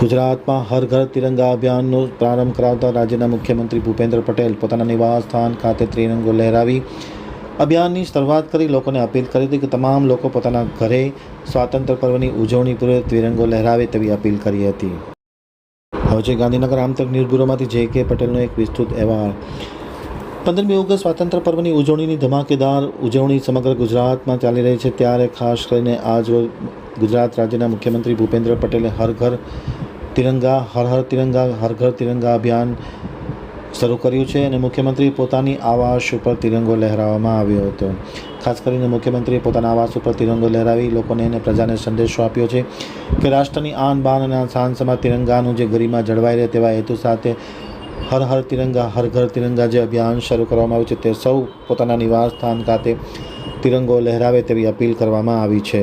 ગુજરાતમાં હર ઘર તિરંગા અભિયાનનો પ્રારંભ કરાવતા રાજ્યના મુખ્યમંત્રી ભૂપેન્દ્ર પટેલ પોતાના નિવાસ સ્થાન ખાતે ત્રિરંગો લહેરાવી અભિયાનની શરૂઆત કરી. લોકોને અપીલ કરી હતી કે તમામ લોકો પોતાના ઘરે સ્વાતંત્ર્ય પર્વની ઉજવણી પૂર્વે ત્રિરંગો લહેરાવે તેવી અપીલ કરી હતી. હવે છે ગાંધીનગર આમતક ન્યૂઝ બ્યુરોમાંથી જે કે પટેલનો એક વિસ્તૃત અહેવાલ. પંદરમી ઓગસ્ટ સ્વાતંત્ર્ય પર્વની ઉજવણીની ધમાકેદાર ઉજવણી સમગ્ર ગુજરાતમાં ચાલી રહી છે. ત્યારે ખાસ કરીને આજ ગુજરાત રાજ્યના મુખ્યમંત્રી ભૂપેન્દ્ર પટેલે હર ઘર તિરંગા, હર હર તિરંગા, હર ઘર તિરંગા અભિયાન શરૂ કર્યું છે અને મુખ્યમંત્રી પોતાની આવાસ ઉપર તિરંગો લહેરાવવામાં આવ્યો હતો. ખાસ કરીને મુખ્યમંત્રીએ પોતાના આવાસ ઉપર તિરંગો લહેરાવી લોકોને અને પ્રજાને સંદેશો આપ્યો છે કે રાષ્ટ્રની આન બાન અને શાન સમા તિરંગાનું જે ગરિમા જળવાઈ રહે તેવા હેતુ સાથે હર હર તિરંગા, હર ઘર તિરંગા જે અભિયાન શરૂ કરવામાં આવ્યું છે તે સૌ પોતાના નિવાસ સ્થાન ખાતે તિરંગો લહેરાવે તેવી અપીલ કરવામાં આવી છે.